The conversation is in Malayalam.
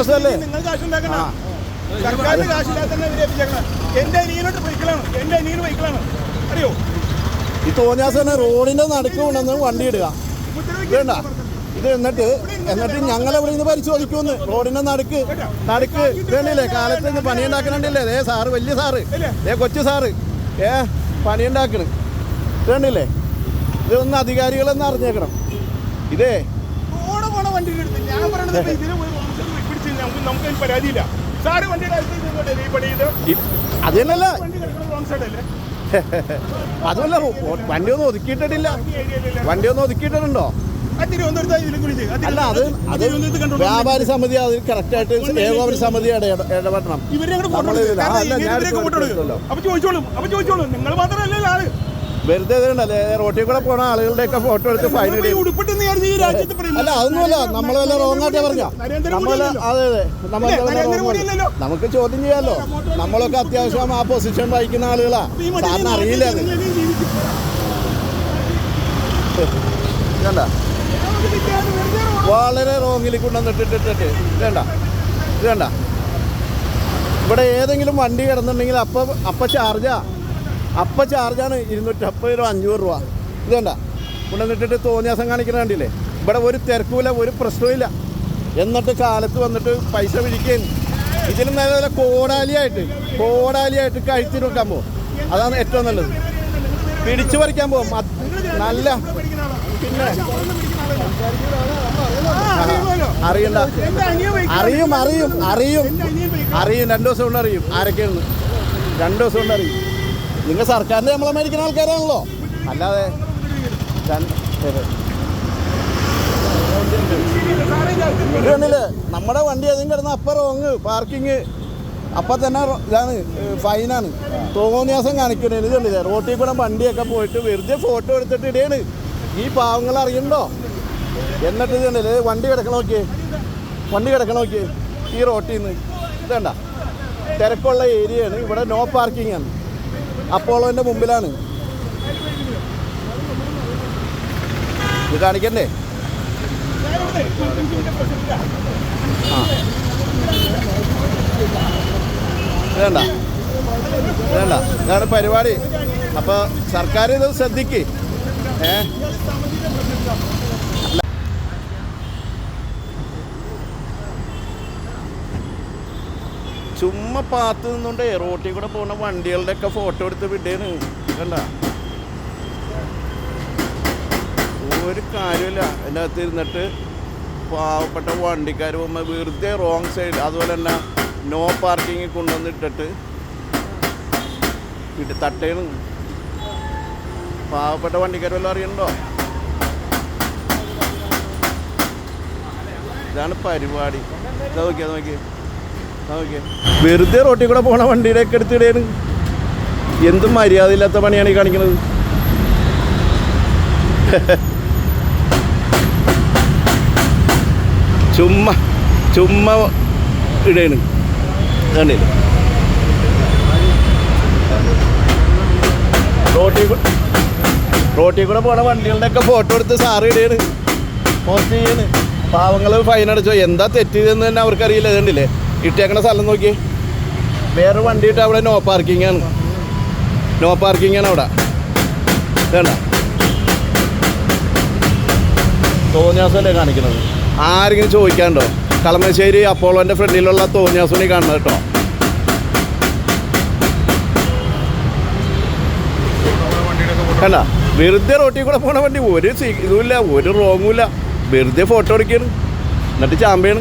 മാസമല്ലേ നിങ്ങൾ കാശുണ്ടാക്കണ സർക്കാരിന്റെ കാശില്ലാതെ തന്നെ ഇവരെ എന്റെ അനിയനോട്ട് ബൈക്കിലാണ് എന്റെ അനിയന് ബൈക്കിലാണ് അറിയോ? ഈ തോന്നിയാസ് തന്നെ റോഡിന്റെ നടുക്ക് കൊണ്ടുവന്ന് വണ്ടി ഇടുക. വേണ്ട ഇത് എന്നിട്ട് എന്നിട്ട് ഞങ്ങളെ ഇവിടെ നിന്ന് പരിശോധിക്കുമെന്ന്. റോഡിന്റെ നടുക്ക് നടുക്ക് വേണ്ടില്ലേ കാലത്ത് നിന്ന് പണിയുണ്ടാക്കണില്ലേ ദേ സാറ് വലിയ സാറ്. ദേ കൊച്ചു സാറ്. ഏ പണിയുണ്ടാക്കണ് വേണ്ടില്ലേ ഇതൊന്ന് അധികാരികളെന്ന് അറിഞ്ഞേക്കണം. ഇതേ. ഞാൻ പറയണത് പിടിച്ച് നമുക്ക് പരാതിയില്ല. സാറ് വണ്ടി കാര്യത്തിൽ ഈ പണി ചെയ്ത്? ഇ- അത് തന്നെയല്ല. വണ്ടി അതുമല്ല ഒന്നും ഒതുക്കിയിട്ടില്ല വണ്ടി ഒന്നും ഒതുക്കിയിട്ടുണ്ടോ കുറിച്ച് അല്ല അത് അത് വ്യാപാരി സമിതി അത് കറക്റ്റായിട്ട് ഏകോപന സമിതി ഇട- ഇടപെടണം. വെറുതെ റോട്ടിൽ കൂടെ പോണ ആളുകളുടെയൊക്കെ ഫോട്ടോ എടുത്ത് ഫൈൻ അല്ല അതൊന്നുമല്ല. നമ്മൾ വല്ല റോങ് ആയിട്ടാ പറഞ്ഞ. നമ്മളല്ല അതെ അതെ. നമ്മൾ ഇല്ലേ, നമുക്ക് ചോദ്യം ചെയ്യാലോ? നമ്മളൊക്കെ അത്യാവശ്യം ആ പൊസിഷൻ വഹിക്കുന്ന ആളുകളാ. സാറിന് അറിയില്ല വേണ്ട. വളരെ റോങ്ങിൽ കൊണ്ടുവന്നിട്ടിട്ടിട്ട് വേണ്ട. ഇത് വേണ്ട. ഇവിടെ ഏതെങ്കിലും വണ്ടി കിടന്നുണ്ടെങ്കിൽ അപ്പം അപ്പം ചാർജാ അപ്പം ചാർജാണ് ഇരുന്നൂറ്റമ്പത് രൂപ അഞ്ഞൂറ് രൂപ. ഇത് വേണ്ട. കൊണ്ടുവന്നിട്ടിട്ട് തോന്നിയാസം കാണിക്കണ കണ്ടില്ലേ? ഇവിടെ ഒരു തിരക്കുമില്ല ഒരു പ്രശ്നവുമില്ല. എന്നിട്ട് കാലത്ത് വന്നിട്ട് പൈസ പിടിക്കുകയും ഇതിൽ നല്ല കോടാലിയായിട്ട് കോടാലിയായിട്ട് കഴിച്ചു വെക്കാൻ പോകും അതാണ് ഏറ്റവും നല്ലത്. പിടിച്ചു പറിക്കാൻ പോകും നല്ല അറിയണ്ട. അറിയും അറിയും അറിയും. അറിയും. രണ്ടു ദിവസം കൊണ്ട് അറിയും. ആരൊക്കെയാണ് രണ്ടു ദിവസം കൊണ്ട് അറിയും. നിങ്ങൾ സർക്കാരിന്റെ നമ്മളെ മേടിക്കുന്ന ആൾക്കാരാണല്ലോ. അല്ലാതെ രണ്ട് പേര്. ഇത് നമ്മുടെ വണ്ടി അതും കിടന്ന അപ്പം റോങ് പാർക്കിങ് അപ്പം തന്നെ ഇതാണ് ഫൈനാണ് തോന്നിയാസം കാണിക്കണേ ഇത് കണ്ടില്ലേ? റോട്ടിൽ കൂടെ വണ്ടിയൊക്കെ പോയിട്ട് വെറുതെ ഫോട്ടോ എടുത്തിട്ട് ഇടയാണ് ഈ പാവങ്ങൾ അറിയണ്ടോ എന്നിട്ട് ഇത് കണ്ടില്ലേ? വണ്ടി കിടക്കണ നോക്കിയേ. വണ്ടി കിടക്കണ നോക്കിയേ. ഈ റോട്ടിൽ നിന്ന് ഇത് കണ്ട? തിരക്കുള്ള ഏരിയയാണ് ഇവിടെ നോ പാർക്കിംഗ് ആണ്. അപ്പോളോന്റെ മുമ്പിലാണ്. ഇത് കാണിക്കണ്ടേ? വേണ്ട. വേണ്ട. ഇതാണ് പരിപാടി. അപ്പോൾ സർക്കാർ ഇത് ശ്രദ്ധിക്ക്. ഏ? ചുമ്മാ പാത്ത് നിന്നുകൊണ്ടേ റോട്ടിൽ കൂടെ പോകുന്ന വണ്ടികളുടെ ഒക്കെ ഫോട്ടോ എടുത്ത് വിട്ടേന്ന്. കണ്ട? ഒരു കാര്യമില്ല അതിന്റെ അകത്ത് ഇരുന്നിട്ട് പാവപ്പെട്ട വണ്ടിക്കാർ പോകുമ്പോൾ വെറുതെ റോങ് സൈഡ് അതുപോലെ തന്നെ നോ പാർക്കിങ്ങിൽ കൊണ്ടുവന്നിട്ടിട്ട് ഇട്ട് തട്ടേണ് പാവപ്പെട്ട വണ്ടിക്കാർ വല്ലതും അറിയണ്ടോ? ഇതാണ് പരിപാടി. ഇതാ നോക്കിയാ നോക്കിയേ. നോക്കിയേ. വെറുതെ റോട്ടിൽ കൂടെ പോണ വണ്ടിയിലേക്ക് എടുത്തിടേണ് എന്തും മര്യാദ ഇല്ലാത്ത പണിയാണ് ഈ കാണിക്കുന്നത് ചുമ്മാ ചുമ്മാ ഇടയാണ് കണ്ടില്ലേ? റോട്ടി റോട്ടിൽ കൂടെ പോണ വണ്ടികളുടെയൊക്കെ ഫോട്ടോ എടുത്ത് സാറ് ഇടയാണ് പോസ്റ്റ് ചെയ്യണ്. പാവങ്ങൾ ഫൈൻ അടച്ചോ. എന്താ തെറ്റിയതെന്ന് തന്നെ അവർക്കറിയില്ല. ഇതുണ്ടല്ലേ ഇട്ടേക്കണ സ്ഥലം നോക്കിയേ. വേറെ വണ്ടി ഇട്ട് അവിടെ നോ പാർക്കിംഗ് ആണ്. നോ പാർക്കിംഗ് ആണ് അവിടെ. വേണ്ട തോന്നിയാസല്ലേ കാണിക്കുന്നത് ആരെങ്കിലും ചോദിക്കാണ്ടോ? കളമശ്ശേരി അപ്പോളോന്റെ ഫ്രണ്ടിലുള്ള തോന്നിയാസുണി കാണുന്നത് കേട്ടോ. കണ്ട വെറുതെ റോട്ടിൽ കൂടെ പോണ വണ്ടി ഒരു ഇതുമില്ല ഒരു റോങ്ങുമില്ല. വെറുതെ ഫോട്ടോ എടുക്കുകയാണ് എന്നിട്ട് ചാമ്പയാണ്